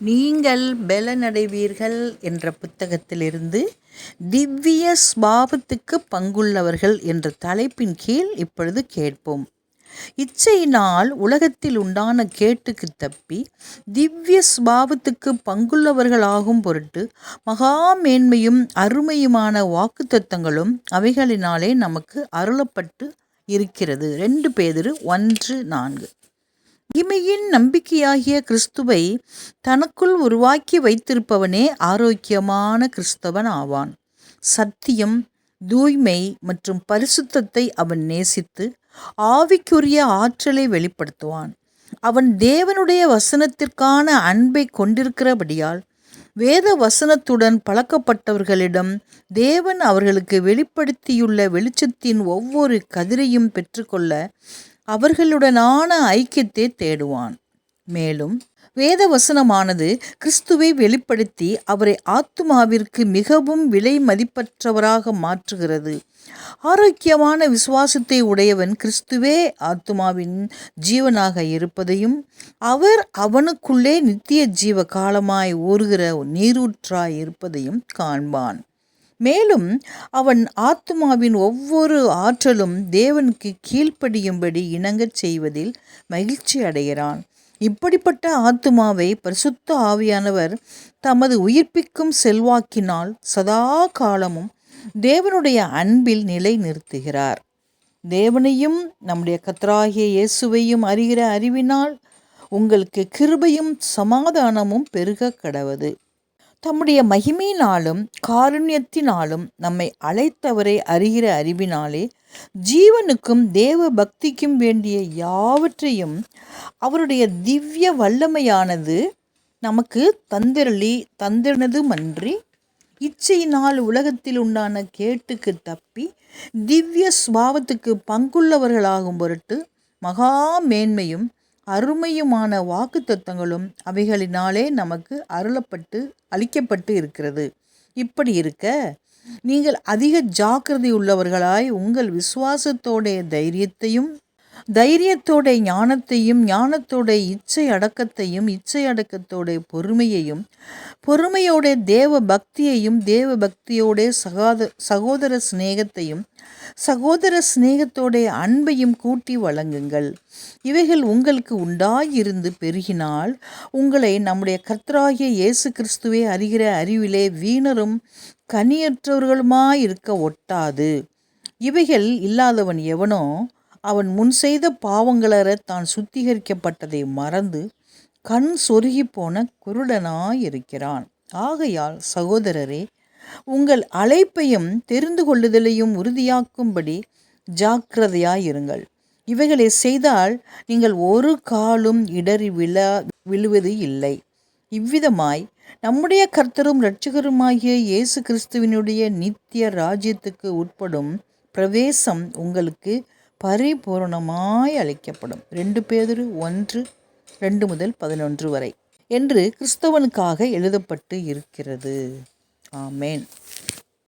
நீங்கள் பலனடைவீர்கள் என்ற புத்தகத்திலிருந்து திவ்ய ஸ்வாபத்துக்கு பங்குள்ளவர்கள் என்ற தலைப்பின் கீழ் இப்பொழுது கேட்போம். இச்சையினால் உலகத்தில் உண்டான கேட்டுக்கு தப்பி திவ்ய ஸ்வாபத்துக்கு பங்குள்ளவர்களாகும் பொருட்டு மகா மேன்மையும் அருமையுமான வாக்குத்தத்தங்களும் அவைகளினாலே நமக்கு அருளப்பட்டு இருக்கிறது. ரெண்டு பேதிரு ஒன்று நான்கு. இமையின் நம்பிக்கையாகிய கிறிஸ்துவை தனக்குள் உருவாக்கி வைத்திருப்பவனே ஆரோக்கியமான கிறிஸ்தவன் ஆவான். சத்தியம் தூய்மை மற்றும் பரிசுத்தத்தை அவன் நேசித்து ஆவிக்குரிய ஆற்றலை வெளிப்படுத்துவான். அவன் தேவனுடைய வசனத்திற்கான அன்பை கொண்டிருக்கிறபடியால் வேத வசனத்துடன் பழக்கப்பட்டவர்களிடம் தேவன் அவர்களுக்கு வெளிப்படுத்தியுள்ள வெளிச்சத்தின் ஒவ்வொரு கதிரையும் பெற்றுக்கொள்ள அவர்களுடனான ஐக்கியத்தை தேடுவான். மேலும் வேத வசனமானது கிறிஸ்துவை வெளிப்படுத்தி அவரை ஆத்துமாவிற்கு மிகவும் விலை மதிப்பற்றவராக மாற்றுகிறது. ஆரோக்கியமான விசுவாசத்தை உடையவன் கிறிஸ்துவே ஆத்துமாவின் ஜீவனாக இருப்பதையும் அவர் அவனுக்குள்ளே நித்திய ஜீவ காலமாய் ஊறுகிற நீரூற்றாய் இருப்பதையும் காண்பான். மேலும் அவன் ஆத்துமாவின் ஒவ்வொரு ஆற்றலும் தேவனுக்கு கீழ்ப்படியும்படி இணங்கச் செய்வதில் மகிழ்ச்சி அடைகிறான். இப்படிப்பட்ட ஆத்துமாவை பரிசுத்த ஆவியானவர் தமது உயிர்ப்பிக்கும் செல்வாக்கினால் சதா காலமும் தேவனுடைய அன்பில் நிலை நிறுத்துகிறார் தேவனையும் நம்முடைய கத்தராகிய இயேசுவையும் அறிகிற அறிவினால் உங்களுக்கு கிருபையும் சமாதானமும் பெருக கடவது. தம்முடைய மகிமையினாலும் காருண்யத்தினாலும் நம்மை அழைத்தவரை அறிகிற அறிவினாலே ஜீவனுக்கும் தேவ பக்திக்கும் வேண்டிய யாவற்றையும் அவருடைய திவ்ய வல்லமையானது நமக்கு தந்திரளி தந்திரனதுமன்றி இச்சையினால் உலகத்தில் உண்டான கேட்டுக்கு தப்பி திவ்ய சுபாவத்துக்கு பங்குள்ளவர்களாகும் பொருட்டு மகா மேன்மையும் அருமையுமான வாக்கு தத்துவங்களும் அவைகளினாலே நமக்கு அருளப்பட்டு அளிக்கப்பட்டு இருக்கிறது. இப்படி இருக்க நீங்கள் அதிக ஜாக்கிரதை உள்ளவர்களாய் உங்கள் விசுவாசத்தோடைய தைரியத்தையும் தைரியத்தோட ஞானத்தையும் ஞானத்தோட இச்சை அடக்கத்தையும் இச்சை அடக்கத்தோட பொறுமையையும் பொறுமையோட தேவ பக்தியையும் தேவ பக்தியோட சகாத சகோதர சிநேகத்தையும் சகோதர சிநேகத்தோட அன்பையும் கூட்டி வழங்குங்கள். இவைகள் உங்களுக்கு உண்டாயிருந்து பெருகினால் உங்களை நம்முடைய கர்த்தராகிய இயேசு கிறிஸ்துவை அறிகிற அறிவிலே வீணரும் கனியற்றவர்களுமாயிருக்க ஒட்டாது. இவைகள் இல்லாதவன் எவனோ அவன் முன் செய்த பாவங்களற தான் சுத்திகரிக்கப்பட்டதை மறந்து கண் சொருகி போன குருடனாயிருக்கிறான். ஆகையால் சகோதரரே உங்கள் அழைப்பையும் தெரிந்து கொள்ளுதலையும் உறுதியாக்கும்படி ஜாக்கிரதையாயிருங்கள். இவைகளை செய்தால் நீங்கள் ஒரு காலும் இடறி விழ விழுவது இல்லை. இவ்விதமாய் நம்முடைய கர்த்தரும் இரட்சகருமாகிய இயேசு கிறிஸ்துவினுடைய நித்திய ராஜ்யத்துக்கு உட்படும் பிரவேசம் உங்களுக்கு பரிபூர்ணமாய் அளிக்கப்படும். ரெண்டு பேதரு ஒன்று ரெண்டு முதல் பதினொன்று வரை. என்று கிறிஸ்தவனுக்காக எழுதப்பட்டு இருக்கிறது. ஆமேன்.